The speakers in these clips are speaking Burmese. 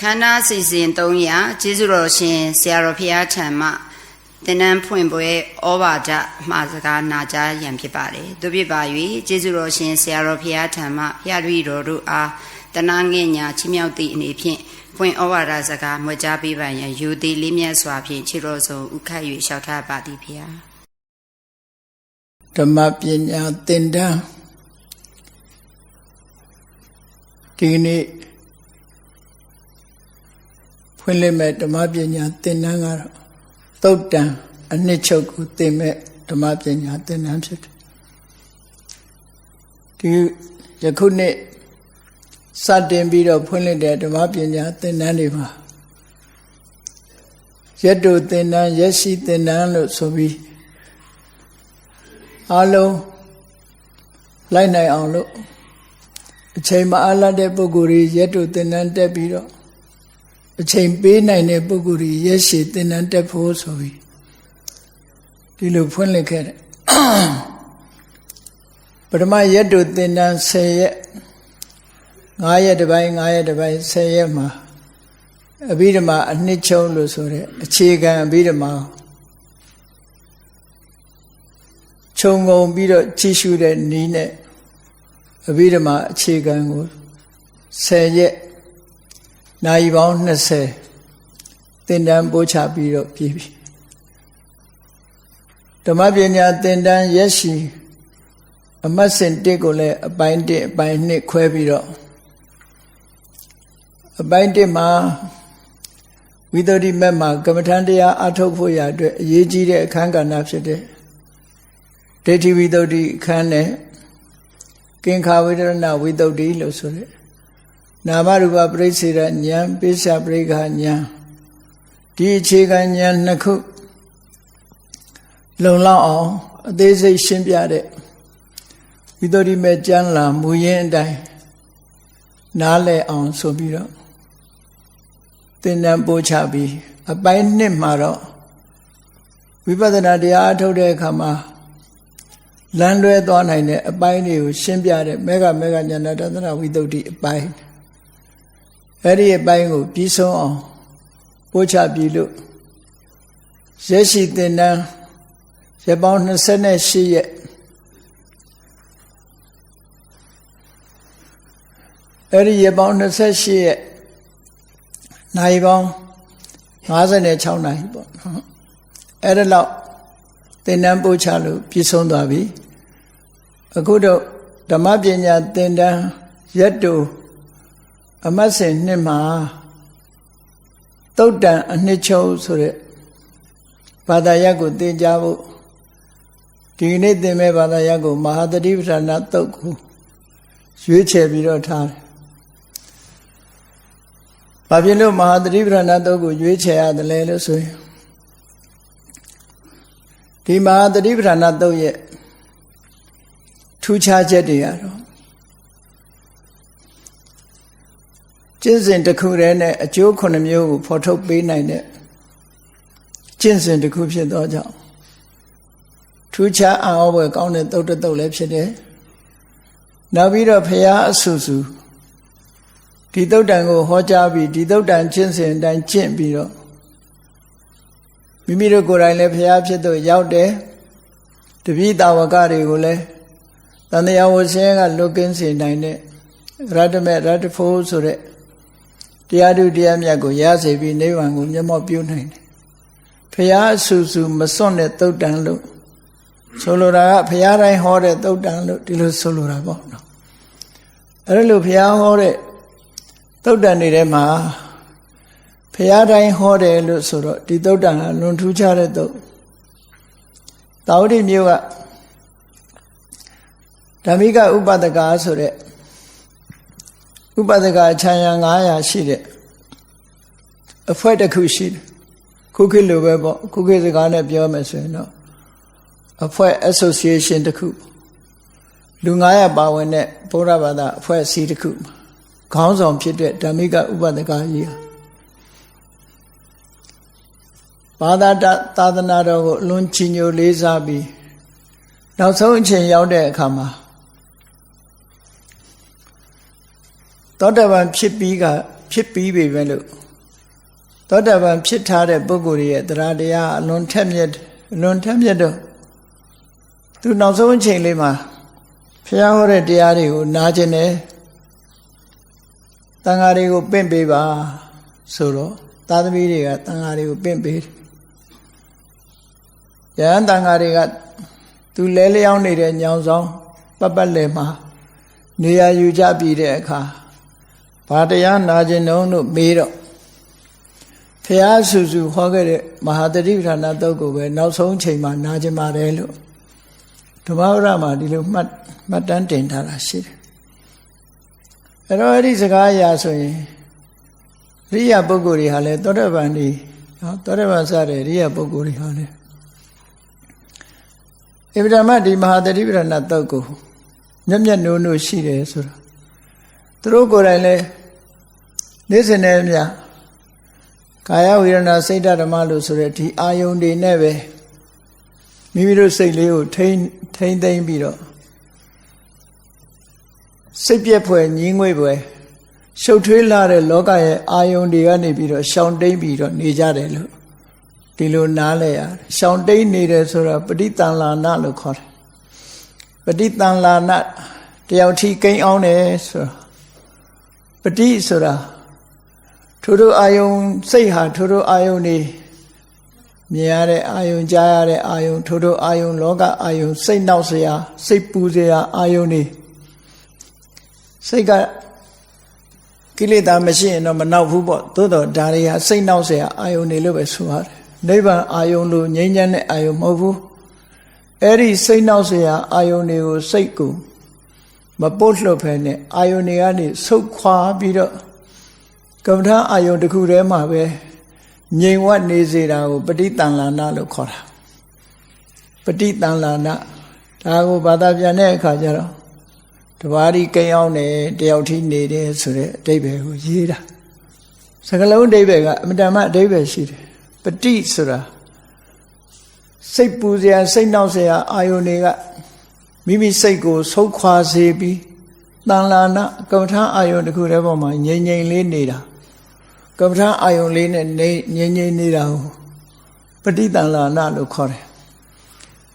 ခန္ဓာစီစဉ်300ကျေးဇူးတော်ရှင်ဆရာတော်ဖရာထံမှသင်္นานဖွင့်ပွဲဩဘာဒမှာစကားနာကြားရန်ဖြစ်ပါတယ်သူဖြစ်ပါ၍ကျေးဇူးတော်ရှင်ဆရာတော်ဖရာထံမှဖရာတပည့်တော်တို့အားတနာငင့်ညာချီးမြှောက်သည့်အနေဖြင့်ဖွင့်ဩဝါဒစကားမွေကြားပေးပါရန်ယူသည်လေးမြတ်စွာဖြင့်ခြေတော်ဆုံးဥခတ်၍လျှောက်ထားပါသည်ဖရာ ဓမ္မပညာသင်တန်းဒီကနေ့ဖွ င့်လှစ်မဲ့ဓမ္မပညာသင်တန်းကတော့သုတ်တံအနှစ်ချုပ်ကိုသင်မဲ့ဓမ္မပညာသင်တန်းဖြစ်တယ်ဒီယခုနှစ်စတင်ပြီးတော့ဖွင့်လှစ်တဲ့ဓမ္မပညာသင်တန်းတွေမှာရက်တို့သင်တန်းရက်ရှိသင်တန်းလို့ဆိုပြီးအားလုံးလိုက်နိုင်အောင်လို့အချိန်မအားလတ်တဲ့ပုဂ္ဂိုလ်တွေရက်တို့သင်တန်းတက်ပြီးတော့ အချိန်ပေးနိုင်တဲ့ပုဂ္ဂိုလ်တွေရက်ရှည်သင်တန်းတက်ဖို့ဆိုပြီးဒီလိုဖွင့်လှစ်ခဲ့တယ်ပထမရက်တို့သင်တန်း10ရက်9ရက်တစ်ပိုင်း9ရက်တစ်ပိုင်း10ရက်မှာအဘိဓမ္မာအနှစ်ချုံလို့ဆိုတဲ့အခြေခံအဘိဓမ္မာခြုံငုံပြီးတော့ကြည့်ရှုတဲ့နီးနဲ့အဘိဓမ္မာအခြေခံကို10ရက် နိုင်ပေါင်း20သင်တန်းပို့ချပြီးတော့ပြည်ပြီဓမ္မပညာသင်တန်းရက်ရှိအမတ်စင်တစ်ကိုလည်းအပိုင်း1အပိုင်း2ခွဲပြီးတော့အပိုင်း1မှာဝိသုဒ္ဓိမက်မှာကမ္မထန်တရားအထုတ်ဖို့ရအတွက်အရေးကြီးတဲ့အခန်းကဏ္ဍဖြစ်တဲ့ဒိဋ္ဌိဝိသုဒ္ဓိအခန်းနဲ့ကင်္ခာဝိဒရဏဝိသုဒ္ဓိလို့ဆိုတဲ့ နာမရူပပရိစ္ဆေရဉာဏ်ပိဿပရိက္ခဉာဏ်ဒီအခြေခံဉာဏ်နှစ်ခုလုံလောက်အောင်အသေးစိတ်ရှင်းပြတဲ့ဝိသုဒ္ဓိမဲ့ကျမ်းလာမူရင်းအတိုင်းနားလည်အောင်ဆိုပြီးတော့သင်တန်းပို့ချပြီးအပိုင်းနှစ်မှာတော့ဝိပဿနာတရားအထုတ်တဲ့အခါမှာလမ်းလွဲသွားနိုင်တဲ့အပိုင်းတွေကိုရှင်းပြတဲ့မေဃမေဃဉာဏတသနာဝိသုဒ္ဓိအပိုင်း အဲ့ဒီအပိုင်းကိုပြီးဆုံးအောင်ပို့ချပြီးလို့ရက်ရှိသင်တန်းရက်ပေါင်း28ရက်အဲ့ဒီရက်ပေါင်း28ရက်နိုင်ပေါင်း56နိုင်ပေါ့နော်အဲ့ဒါလောက်သင်တန်းပို့ချလို့ပြည့်စုံသွားပြီအခုတော့ဓမ္မပညာသင်တန်းရက်တူ အမတ်စင်နှစ်မှာတုတ်တန်အနှစ်ချုပ်ဆိုတဲ့ဘာသာရပ်ကိုသင်ကြားဖို့ဒီနေ့သင်မဲ့ဘာသာရပ်ကိုမဟာတတိပဌာနာတုတ်ကိုရွေးချယ်ပြီးတော့ထားတယ်။ဘာဖြစ်လို့မဟာတတိပဌာနာတုတ်ကိုရွေးချယ်ရတယ်လဲလို့ဆိုရင်ဒီမဟာတတိပဌာနာတုတ်ရဲ့ထူးခြားချက်တွေကတော့ ကျင့်စဉ်တစ်ခုတည်းနဲ့အကျိုးခုနှစ်မျိုးကိုဖော်ထုတ်ပေးနိုင်တဲ့ကျင့်စဉ်တစ်ခုဖြစ်သောကြောင့်ထူးခြားအံ့ဩဖွယ်ကောင်းတဲ့တုတ်တုတ်လည်းဖြစ်တယ်။နောက်ပြီးတော့ဖရာအဆူဆူဒီတုတ်တန်ကိုဟောကြားပြီးဒီတုတ်တန်ကျင့်စဉ်အတိုင်းကျင့်ပြီးတော့မိမိတို့ကိုယ်တိုင်လည်းဖရာဖြစ်တော့ရောက်တယ်။တပည့်တာဝကတွေကိုလည်းတန်တရားဝဆင်းကလွတ်ကင်းစေနိုင်တဲ့ရတ္တမေရတ္တဖို့ဆိုတဲ့ တရားဓုတရားမြတ်ကိုရစေပြီးနိဗ္ဗာန်ကိုမျက်မှောက်ပြုနိုင်တယ်။ဖရာအဆူဆူမစွန့်တဲ့တုတ်တန်လို့ဆိုလိုတာကဖရာတိုင်းဟောတဲ့တုတ်တန်လို့ဒီလိုဆိုလိုတာပေါ့နော်။အဲလိုဖရာဟောတဲ့တုတ်တန်တွေထဲမှာဖရာတိုင်းဟောတယ်လို့ဆိုတော့ဒီတုတ်တန်ကလွန်ထူးခြားတဲ့တုတ်။တာဝတိမျိုးကဓမ္မိကဥပဒကာဆိုတဲ့ ဥပဒကာခြံရံ900ရှိတဲ့အဖွဲ့တစ်ခုရှိတယ်ခုခေတ်လိုပဲပေါ့ခုခေတ်စကားနဲ့ပြောမယ်ဆိုရင်တော့အဖွဲ့ association တစ်ခုလူ900ပါဝင်တဲ့ဘုရားဘာသာအဖွဲ့အစည်းတစ်ခုခေါင်းဆောင်ဖြစ်တဲ့ဓမ္မိကဥပဒကာကြီးဟာဘာသာသာသနာတော်ကိုအလွန်ချီးညိုလေးစားပြီးနောက်ဆုံးအချိန်ရောက်တဲ့အခါမှာ သောတပန်ဖြစ်ပြီးကဖြစ်ပြီးပြီပဲလို့သောတာပန်ဖြစ်ထားတဲ့ပုဂ္ဂိုလ်ရဲ့တရားတရားအလွန်ထက်မြက်အလွန်ထက်မြက်တော့သူနောက်ဆုံးအချိန်လေးမှာဖျားဟောတဲ့တရားတွေကိုနားကျင်တယ်တန်ဃာတွေကိုပင့်ပေးပါဆိုတော့သာသမီတွေကတန်ဃာတွေကိုပင့်ပေးတယ်ယဟန်တန်ဃာတွေကသူလဲလျောင်းနေတဲ့ညောင်ဆောင်ပတ်ပတ်လည်မှာနေရာယူကြပြီးတဲ့အခါ ဘာတရားနာကျင်တော့လို့မေးတော့ဖះဆူဆူဟောခဲ့တဲ့မဟာတတိပဌာနာတုတ်ကိုပဲနောက်ဆုံးချိန်မှာနာကျင်ပါတယ်လို့ဓမ္မဝရမှာဒီလိုမှတ်မှတ်တမ်းတင်ထားတာရှိတယ်အဲ့တော့အဲ့ဒီစကားအရာဆိုရင်ရိယပုဂ္ဂိုလ်တွေဟာလဲသောတပန်ဒီနော်သောတပန်စတဲ့ရိယပုဂ္ဂိုလ်တွေဟာလဲအဗ္ဗဓမ္မဒီမဟာတတိပဌာနာတုတ်ကိုမျက်မျက်နှိုးနှိုးရှိတယ်ဆိုတော့သူတို့ကိုယ်တိုင်လဲ နေ့စဉ်နဲ့မြကာယဝေဒနာစိတ်ဓမ္မလို့ဆိုတဲ့ဒီအာယုန်တွေနဲ့ပဲမိမိတို့စိတ်လေးကိုထိမ့်ထိမ့်သိမ့်ပြီးတော့စိတ်ပြက်ဖွယ်ညင်းငွေ့ဖွယ်ရှုပ်ထွေးလာတဲ့လောကရဲ့အာယုန်တွေကနေပြီးတော့ရှောင်တိမ့်ပြီးတော့နေကြတယ်လို့ဒီလိုနားလဲရတယ်ရှောင်တိမ့်နေတယ်ဆိုတော့ပဋိတန်လာနလို့ခေါ်တယ်ပဋိတန်လာနတယောက်ထိကိန်းအောင်တယ်ဆိုတော့ပဋိဆိုတာ ထိုတို့အာယုံစိတ်ဟာထိုတို့အာယုံနေမြင်ရတဲ့အာယုံကြားရတဲ့အာယုံထိုတို့အာယုံလောကအာယုံစိတ်နောက်เสียစိတ်ပူเสียအာယုံနေစိတ်ကကိလေသာမရှိရင်တော့မနောက်ဘူးပေါ့သို့တော့ဒါတွေဟာစိတ်နောက်เสียအာယုံနေလို့ပဲဆိုရတယ်နိဗ္ဗာန်အာယုံလို့ငြိမ်းချမ်းတဲ့အာယုံမဟုတ်ဘူးအဲ့ဒီစိတ်နောက်เสียအာယုံတွေကိုစိတ်ကိုမပုတ်လှုပ်ဖဲနဲ့အာယုန်တွေကနေဆုတ်ခွာပြီးတော့ ကမ္မထာအာယုန်တစ်ခုတည်းမှာပဲငြိမ်ဝတ်နေစေတာကိုပဋိတန်လာနာလို့ခေါ်တာပဋိတန်လာနာဒါကိုဘာသာပြန်တဲ့အခါကျတော့တဘာဒီကိန်းအောင်တယ်တယောက်ထိနေတယ်ဆိုတဲ့အတိပ္ပယ်ကိုရေးတာစကလုံးအတိပ္ပယ်ကအမတန်မှအတိပ္ပယ်ရှိတယ်ပဋိဆိုတာစိတ်ပူစရာစိတ်နှောက်စရာအာယုန်တွေကမိမိစိတ်ကိုဆုတ်ခွာစေပြီးတန်လာနာကမ္မထာအာယုန်တစ်ခုတည်းပေါ်မှာငြိမ်ငြိမ်လေးနေတာ ကမ္မထာအာယုန်လေးနဲ့နေငြိမ်ငြိမ်နေတာကိုပဋိတန်လာနာလို့ခေါ်တယ်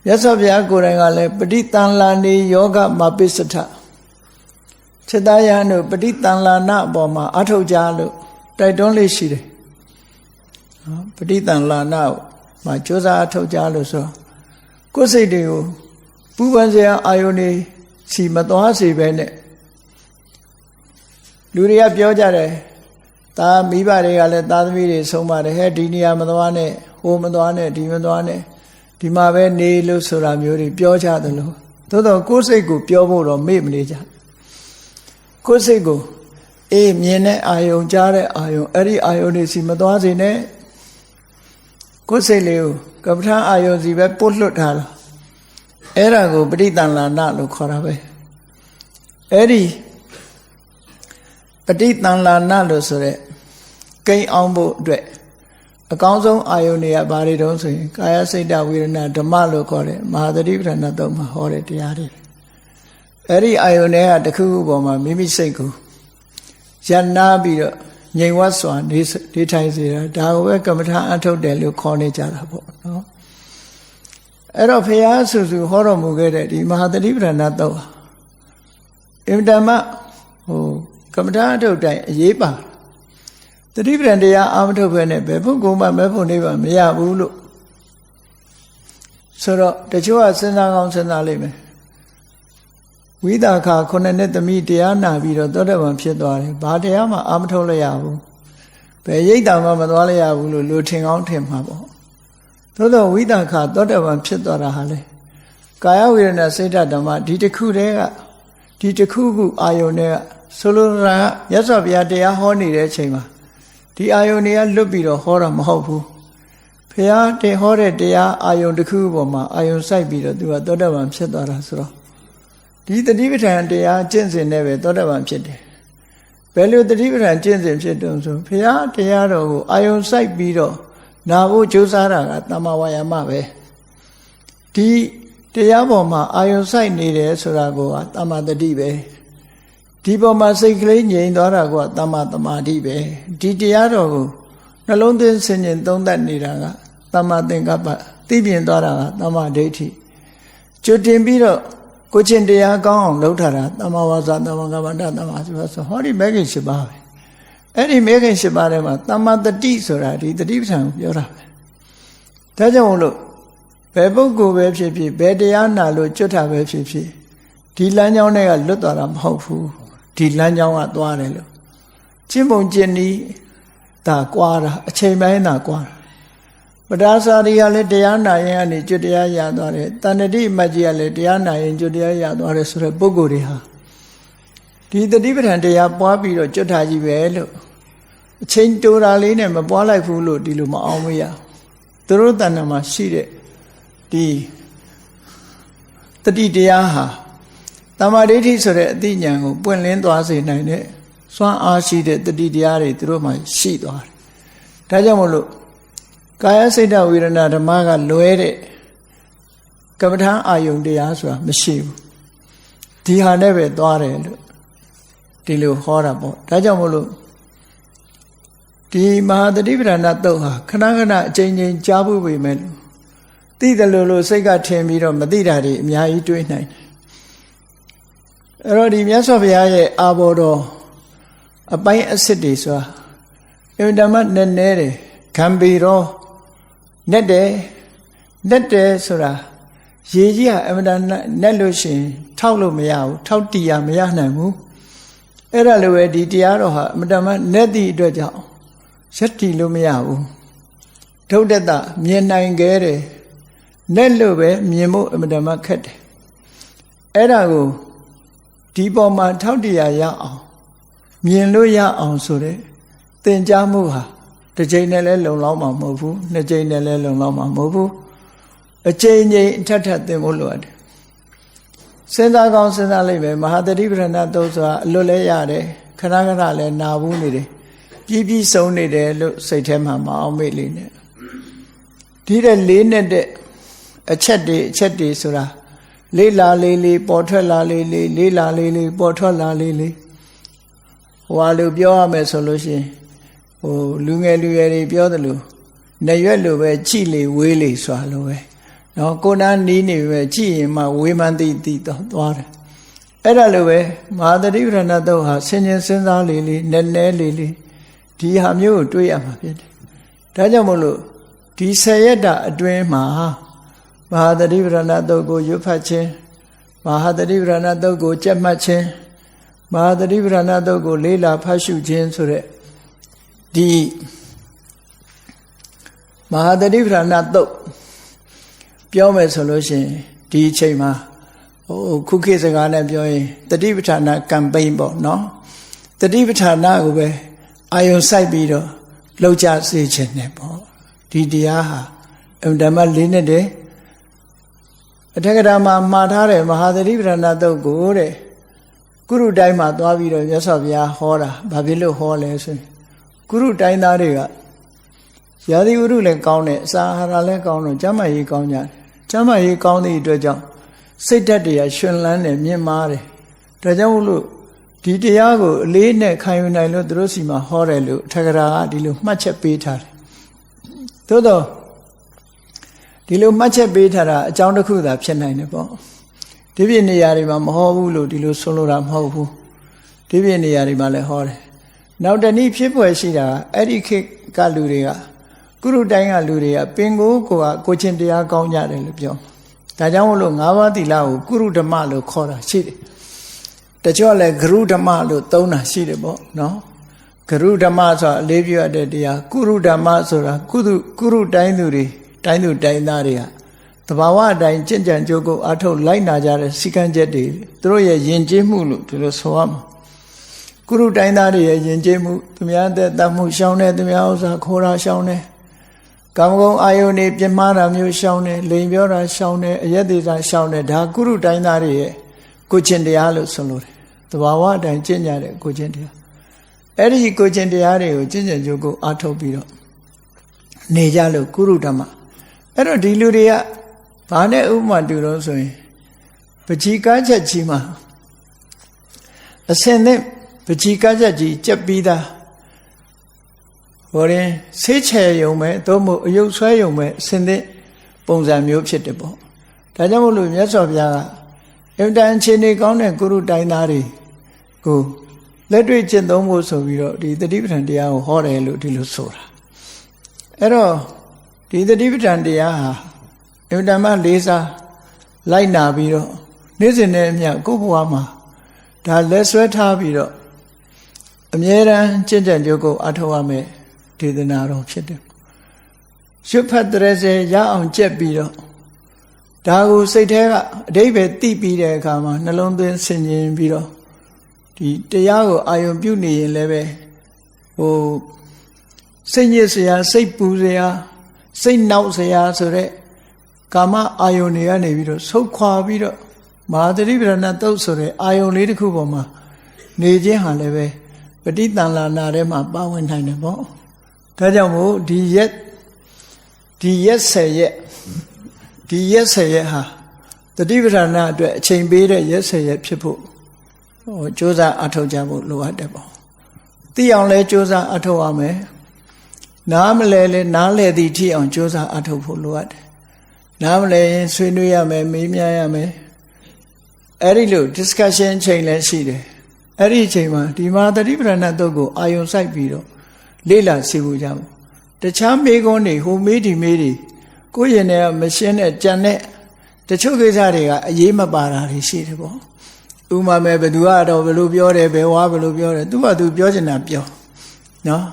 မြတ်စွာဘုရားကိုယ်တိုင်ကလည်းပဋိတန်လာနေယောဂမပိစထစေတယဟန်တို့ပဋိတန်လာနာအပေါ်မှာအထောက်ကြလို့တိုက်တွန်းလေးရှိတယ်နော်ပဋိတန်လာနာမှာကြိုးစားအထောက်ကြလို့ဆိုကိုယ်စိတ်တွေကိုပူပန်စရာအာယုန်နေစီမသွားစေပဲနဲ့လူတွေကပြောကြတယ် ဒါမိဘတွေကလည်းသားသမီးတွေဆုံးပါတယ်ဟဲ့ဒီနေရာမသွားနဲ့ဟိုမသွားနဲ့ဒီမသွားနဲ့ဒီမှာပဲနေလို့ဆိုတာမျိုးတွေပြောကြတယ်လို့သို့တော့ကိုယ်စိတ်ကိုပြောဖို့တော့မေ့မနေကြကိုယ်စိတ်ကိုအေးမြင်တဲ့အာယုံကြားတဲ့အာယုံအဲ့ဒီအာယုံတွေစီမသွားစေနဲ့ကိုယ်စိတ်လေးကိုကပ္ပထာအာယုံစီပဲပုတ်လွတ်ထားတာအဲ့ဒါကိုပဋိတန်လာနလို့ခေါ်တာပဲအဲ့ဒီပဋိတန်လာနလို့ဆိုရက် ကိန်းအောင်ဖို့အတွက်အကောင်းဆုံးအာယုန်တွေကဘာတွေတုံးဆိုရင်ကာယစိတ်တဝေဒနာဓမ္မလို့ခေါ်တယ်မဟာသတိပဋ္ဌာန်သုံးမှာဟောတဲ့တရားတွေအဲ့ဒီအာယုန်တွေကတစ်ခုခုပေါ်မှာမိမိစိတ်ကိုယန္နာပြီးတော့ငြိမ်ဝတ်စွာနေနေထိုင်စေတာဒါကိုပဲကမ္မထာအထုတ်တယ်လို့ခေါ်နေကြတာပေါ့နော်အဲ့တော့ဖះဆူဆူဟောတော်မူခဲ့တဲ့ဒီမဟာတတိပဋ္ဌာန်သုံးဟာအင်တမဟိုကမ္မထာအထုတ်တိုင်းအရေးပါတ တိပဋ္ဌာန်တရားအာမထုတ်ပဲနဲ့ဘယ်ဖို့ကုမှမဲ့ဖို့နေပါမရဘူးလို့ဆိုတော့တချို့ကစဉ်းစားကောင်းစဉ်းစားလိမ့်မယ်ဝိသခါခုနှစ်နှစ်သမီးတရားနာပြီးတော့သောတပန်ဖြစ်သွားတယ်ဘာတရားမှအာမထုတ်လိုက်ရဘူးဘယ်ရိတ်တာမှမသွားလိုက်ရဘူးလို့လူထင်ကောင်းထင်မှာပေါ့သို့တော့ဝိသခါသောတပန်ဖြစ်သွားတာဟာလေကာယဝေဒနာစိတ်ဓာတ်ဓမ္မဒီတစ်ခုတည်းကဒီတစ်ခုခုအာယုန်တွေကဆိုလိုတာကရသော်ဘုရားတရားဟောနေတဲ့အချိန်မှာ ဒီအာယုန်တွေကလွတ်ပြီးတော့ဟောတာမဟုတ်ဘူးဘုရားတေဟောတဲ့တရားအာယုန်တစ်ခုပေါ်မှာအာယုန်စိုက်ပြီးတော့သူကသောတပန်ဖြစ်သွားတာဆိုတော့ဒီတတိပဋ္ဌာန်တရားကျင့်စဉ်နဲ့ပဲသောတပန်ဖြစ်တယ်ဘယ်လိုတတိပဋ္ဌာန်ကျင့်စဉ်ဖြစ်တုံဆိုဘုရားတရားတော်ကိုအာယုန်စိုက်ပြီးတော့နာဖို့ကြိုးစားတာကတမ္မာဝါယာမပဲဒီတရားပေါ်မှာအာယုံဆိုင်နေတယ်ဆိုတာကတမ္မာတတိပဲ ဒီပေါ်မှာစိတ်ကလေးငြိမ်သွားတာကတမ္မာတမာတိပဲဒီတရားတော်ကိုနှလုံးသွင်းဆင်ခြင်သုံးသပ်နေတာကတမ္မာသင်္ကပ္ပသိပြင်သွားတာကတမ္မာဒိဋ္ဌိကျွတ်တင်ပြီးတော့ကိုချင်းတရားကောင်းအောင်လုပ်ထားတာတမ္မာဝါစာတမ္မာကမ္မန္တတမ္မာဆိုဆိုဟောဒီမဲခင်၈ပါးပဲအဲ့ဒီမဲခင်၈ပါးထဲမှာတမ္မာတတိဆိုတာဒီတတိပဋ္ဌာန်ကိုပြောတာပဲဒါကြောင့်မို့လို့ဘယ်ပုဂ္ဂိုလ်ပဲဖြစ်ဖြစ်ဘယ်တရားနာလို့ကျွတ်တာပဲဖြစ်ဖြစ်ဒီလမ်းကြောင်းတွေကလွတ်သွားတာမဟုတ်ဘူး ဒီလမ်းကြောင်းကသွားတယ်လို့ချင်းပုံကျင်ဤဒါကွာတာအချိန်ပိုင်းသာကွာတာပဒါစာရီကလည်းတရားနာရင်ကနေကျွတ်တရားရသွားတယ်တဏ္ဍတိမတ်ကြီးကလည်းတရားနာရင်ကျွတ်တရားရသွားတယ်ဆိုတော့ပုဂ္ဂိုလ်တွေဟာဒီတတိပဋ္ဌာန်တရားပွားပြီးတော့ကျွတ်တာကြီးပဲလို့အချိန်တိုတာလေးနဲ့မပွားလိုက်ဘူးလို့ဒီလိုမအောင်မရသူတို့တဏ္ဍာမှာရှိတဲ့ဒီတတိတရားဟာ တမာဒိဋ္ဌိဆိုတဲ့အသိဉာဏ်ကိုပွင့်လင်းသွားစေနိုင်တဲ့စွမ်းအားရှိတဲ့တတိတရားတွေသူတို့မှရှိသွားတယ်ဒါကြောင့်မလို့ကာယစိတ်တဝေဒနာဓမ္မကလွဲတဲ့ကမ္မထာအာယုန်တရားဆိုတာမရှိဘူးဒီဟာနဲ့ပဲသွားတယ်လို့ဒီလိုဟောတာပေါ့ဒါကြောင့်မလို့ဒီမဟာတတိပဌာနာတုတ်ဟာခဏခဏအချိန်ချင်းကြားဖို့ပေမဲ့လို့သိတယ်လို့လို့စိတ်ကထင်ပြီးတော့မသိတာတွေအများကြီးတွေးနိုင်တယ် အဲ့တော့ဒီမြတ်စွာဘုရားရဲ့အာဘော်တော်အပိုင်းအစ်စ်တွေဆိုတာအင်တမနည်းနည်းတယ်ခံပေတော့နဲ့တယ်နဲ့တယ်ဆိုတာရေကြီးဟာအမတန်နဲ့လို့ရှိရင်ထောက်လို့မရဘူးထောက်တီးရမရနိုင်ဘူးအဲ့ဒါလိုပဲဒီတရားတော်ဟာအမတန်မှနဲ့သည့်အတွက်ကြောင့်ရက်တီလို့မရဘူးဒုဒ္ဒတမြင်နိုင်ခဲ့တယ်နဲ့လို့ပဲမြင်ဖို့အမတန်မှခက်တယ်အဲ့ဒါကို ဒီပေါ်မှာထောက်တရားရအောင်မြင်လို့ရအောင်ဆိုတဲ့သင်ကြားမှုဟာတစ်ချိန်နဲ့လည်းလုံလောက်မှာမဟုတ်ဘူးနှစ်ချိန်နဲ့လည်းလုံလောက်မှာမဟုတ်ဘူးအချိန်ချင်းအထက်ထက်သင်ဖို့လိုအပ်တယ်စဉ်းစားကောင်းစဉ်းစားလိုက်ပဲမဟာတတိပဋ္ဌာန်သုံးဆိုတာအလွတ်လဲရတယ်ခဏခဏလည်းနာဘူးနေတယ်ပြီးပြီးဆုံးနေတယ်လို့စိတ်ထဲမှာမအောင်မေ့လေးနဲ့ဒီတဲ့လေးနဲ့တဲ့အချက်တွေအချက်တွေဆိုတာ လေးလာလေးလေးပေါ်ထွက်လာလေးလေးလေးလာလေးလေးပေါ်ထွက်လာလေးလေးဟိုဟာလိုပြောရမယ်ဆိုလို့ရှိရင်ဟိုလူငယ်လူရွယ်တွေပြောသလိုနေရွက်လိုပဲကြည်လေဝေးလေစွာလိုပဲနော်ကိုနာနီးနေပဲကြည်ရင်မှဝေးမှန်းသိသိတော့သွားတယ်အဲ့ဒါလိုပဲမဟာတတိပရဏတုတ်ဟာဆင်ញင်စဉ်းစားလေးလေးနည်းနည်းလေးလေးဒီဟာမျိုးကိုတွေးရမှာဖြစ်တယ်ဒါကြောင့်မို့လို့ဒီဆယ်ရက်တာအတွင်းမှာ မဟာတတိပရဏတုတ်ကိုရွတ်ဖတ်ခြင်းမဟာတတိပရဏတုတ်ကိုကြက်မှတ်ခြင်းမဟာတတိပရဏတုတ်ကို လေးလာဖတ်ရှုခြင်းဆိုတဲ့ဒီမဟာတတိပရဏတုတ်ပြောမယ်ဆိုလို့ရှိရင်ဒီအချိန်မှာဟိုခုခေတ်စကားနဲ့ပြောရင်တတိပဋ္ဌာနာကမ်ပိန်းပေါ့နော်တတိပဋ္ဌာနာကိုပဲအာယုံစိုက်ပြီးတော့လှုပ်ကြစေခြင်းနဲ့ပေါ့ဒီတရားဟာအမှန်တမ်းလေးနဲ့တည်း အထက်ကရာမှာမှားထားတဲ့မဟာသတိပဋ္ဌာနာတုတ်ကိုတဲ့ကုရုတိုင်းမှာသွားပြီးတော့မြတ်စွာဘုရားဟောတာဘာဖြစ်လို့ဟောလဲဆိုရင်ကုရုတိုင်းသားတွေကရာသီဥတုလည်းကောင်းတယ်အစာအာဟာရလည်းကောင်းတော့ကျန်းမာရေးကောင်းကြတယ်ကျန်းမာရေးကောင်းသည့်အတွက်ကြောင့်စိတ်ဓာတ်တွေကရှင်လန်းတယ်မြင့်မားတယ်ဒါကြောင့်မို့လို့ဒီတရားကိုအလေးနဲ့ခံယူနိုင်လို့သူတို့စီမှာဟောတယ်လို့ထက္ကရာကဒီလိုမှတ်ချက်ပေးထားတယ်သို့တော့ ဒီလိုမှတ်ချက်ပေးထားတာအကြောင်းတစ်ခုသာဖြစ်နိုင်တယ်ပေါ့ဒီပြည့်နေရာတွေမှာမဟောဘူးလို့ဒီလိုဆိုလိုတာမဟုတ်ဘူးဒီပြည့်နေရာတွေမှာလည်းဟောတယ်နောက်တနည်းဖြစ်ပွဲရှိတာအဲ့ဒီခေတ်ကလူတွေကကုရုတိုင်းကလူတွေကပင်ကိုကိုကကိုချင်းတရားကောင်းကြတယ်လို့ပြောဒါကြောင့်မလို့၅ပါးသီလကိုကုရုဓမ္မလို့ခေါ်တာရှိတယ်တချို့လည်းဂရုဓမ္မလို့သုံးတာရှိတယ်ပေါ့နော်ဂရုဓမ္မဆိုတာအလေးပြုရတဲ့တရားကုရုဓမ္မဆိုတာကုသကုရုတိုင်းသူတွေ တိုင်းသူတိုင်းသားတွေကတဘာဝအတိုင်းကြင်ကြံကြိုးကိုအထုတ်လိုက်နာကြတဲ့စီကံချက်တွေသူတို့ရဲ့ယဉ်ကျေးမှုလို့ဒီလိုဆိုရမှာကုရုတိုင်းသားတွေရဲ့ယဉ်ကျေးမှုသူများတဲ့တတ်မှုရှောင်းတယ်သူများဥစ္စာခိုးတာရှောင်းတယ်ကာမဂုဏ်အာယုန်နေပြမှားတာမျိုးရှောင်းတယ်လိန်ပြောတာရှောင်းတယ်အယက်သေးတာရှောင်းတယ်ဒါကုရုတိုင်းသားတွေရဲ့ကိုချင်းတရားလို့ဆိုလို့တယ်တဘာဝအတိုင်းကျင့်ကြတဲ့ကိုချင်းတရားအဲ့ဒီကိုချင်းတရားတွေကိုကျင့်ကြံကြိုးကိုအထုတ်ပြီးတော့နေကြလို့ကုရုဓမ္မ အဲ့တော့ဒီလူတွေကဘာနဲ့ဥပမာတူတော့ဆိုရင်ပကြီးကားချက်ကြီးမှာအစင်နဲ့ပကြီးကကြက်ကြီးကြက်ပြီးသားဟောရင်ဆေးချယ်ယုံမဲ့သို့မဟုတ်အယုတ်ဆွဲယုံမဲ့အစင်တဲ့ပုံစံမျိုးဖြစ်တယ်ပေါ့ဒါကြောင့်မို့လို့မြတ်စွာဘုရားကအင်တန်အခြေအနေကောင်းတဲ့ကုရုတိုင်းသားတွေကိုလက်တွေ့ကျင့်သုံးဖို့ဆိုပြီးတော့ဒီတတိပဋ္ဌာန်တရားကိုဟောတယ်လို့ဒီလိုဆိုတာအဲ့တော့ ဒီတတိပဋ္ဌာန်တရားဟာအင်တန်မှလေးစားလိုက်နာပြီးတော့နေ့စဉ်နဲ့အမျှကိုယ့်ဘဝမှာဒါလက်ဆွဲထားပြီးတော့အမြဲတမ်းကျင့်ကြံကြိုးကိုအထောက်အမဲ့ဒေသနာတော်ဖြစ်တယ်ရွတ်ဖတ်တဲ့စေရအောင်ကြက်ပြီးတော့ဒါကိုစိတ်ထဲကအတိဘယ်တိပြီးတဲ့အခါမှာနှလုံးသွင်းဆင်ခြင်ပြီးတော့ဒီတရားကိုအာယုံပြုနေရင်လည်းပဲဟိုစိတ်ညစ်စရာစိတ်ပူစရာ စိတ်နောက်စရာဆိုတဲ့ကာမအာယုန်တွေကနေပြီးတော့ဆုတ်ခွာပြီးတော့မဟာသတိပဋ္ဌာန်သုတ်ဆိုတဲ့အာယုန်လေးတစ်ခုပေါ်မှာနေခြင်းဟာလည်းပဲပဋိသင်္လာနာထဲမှာပါဝင်နိုင်တယ်ပေါ့ဒါကြောင့်မို့ဒီရက်ဒီရက်ဆယ်ရက်ဒီရက်ဆယ်ရက်ဟာတတိပဋ္ဌာန်အတွက်အချိန်ပေးတဲ့ရက်ဆယ်ရက်ဖြစ်ဖို့ဟိုစ조사အထောက်ကြဖို့လိုအပ်တယ်ပေါ့သိအောင်လဲစ조사အထောက်ရမယ် နားမလဲလဲနားလဲသည့်ထိအောင်စ조사အထောက်ဖို့လိုအပ်တယ်နားမလဲရင်ဆွေးနွေးရမယ်မေးမြန်းရမယ်အဲ့ဒီလို discussion ချိန်လည်းရှိတယ်အဲ့ဒီအချိန်မှာဒီမှာတတိပဋ္ဌာန်တုတ်ကိုအာယုံစိုက်ပြီးတော့လေ့လာစီဖို့ကြမယ်တခြားမေးခွန်းတွေဟိုမေးဒီမေးတွေကိုယ့်ရင်ထဲကမရှင်းတဲ့ကြံတဲ့တချို့ကိစ္စတွေကအရေးမပါတာတွေရှိတယ်ပေါ့ဥမာမဲ့ဘယ်သူကတော့ဘယ်လိုပြောတယ်ဘယ်ဝါဘယ်လိုပြောတယ်သူကသူပြောချင်တာပြောနော်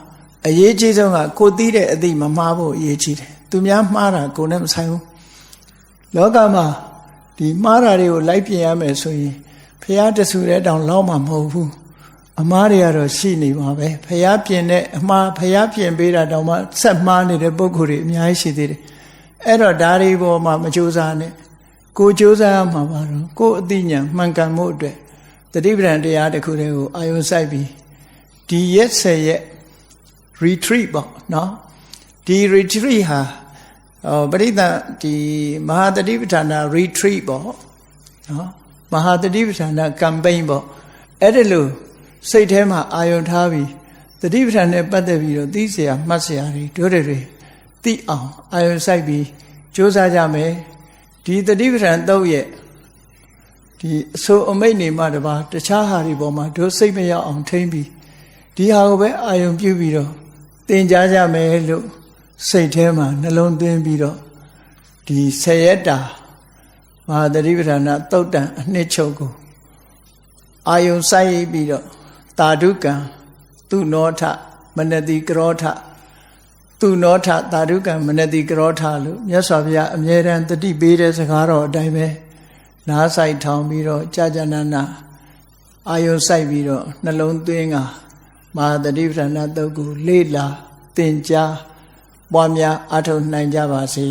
အရေးကြီးဆုံးကကိုသိတဲ့အသည့်မမှားဖို့အရေးကြီးတယ်သူများမှားတာကိုနဲ့မဆိုင်ဘူးလောကမှာဒီမှားတာတွေကိုလိုက်ပြင်ရမယ်ဆိုရင်ဖះတဆူတဲ့တောင်လောက်မှာမဟုတ်ဘူးအမားတွေကတော့ရှိနေပါပဲဖះပြင်တဲ့အမှားဖះပြင်ပေးတာတောင်မှဆက်မှားနေတဲ့ပုံကိုယ်တွေအများကြီးရှိသေးတယ်အဲ့တော့ဒါတွေပေါ်မှာမကြိုးစားနဲ့ကိုကြိုးစားရမှာပါတော့ကိုအသိဉာဏ်မှန်ကန်မှုအတွက်တတိပဒံတရားတစ်ခုတည်းကိုအာယုံစိုက်ပြီးဒီရက်ဆယ်ရက် retreat ပေါ့နော်ဒီ retreat ဟာဟောပရိသတ်ဒီမဟာတတိပဌာနာ retreat ပေါ့နော်မဟာတတိပဌာနာ campaign ပေါ့အဲ့ဒါလို့စိတ်ထဲမှာအာယုံထားပြီးတတိပဌာန်နဲ့ပတ်သက်ပြီးတော့သိเสียမှတ်เสียတွေတို့တွေသိအောင်အာယုံစိုက်ပြီးစ조사ကြမယ်ဒီတတိပဌာန်တုတ်ရဲ့ဒီအစိုးအမိတ်နေမှတပါတခြားဟာတွေပေါ်မှာတို့စိတ်မရောက်အောင်ထိမ့်ပြီးဒီဟာကိုပဲအာယုံပြုပြီးတော့ သင်ကြားကြမယ်လို့စိတ်ထဲမှာနှလုံးသွင်းပြီးတော့ဒီဆယ်ရက်တာမဟာတတိပဌာနာတုတ်တန်အနှစ်ချုပ်ကိုအာယုံစိုက်ပြီးတော့တာဓုကံသူနောထမနတိကရောထသူနောထတာဓုကံမနတိကရောထလို့မြတ်စွာဘုရားအမြဲတမ်းတတိပေးတဲ့စကားတော်အတိုင်းပဲနားဆိုင်ထောင်ပြီးတော့ကြာကြာနာနာအာယုံစိုက်ပြီးတော့နှလုံးသွင်းက မဟာတတိပဌာနာတုတ်ကိုလေ့လာသင်ကြားပွားများအထောက်နိုင်ကြပါစေ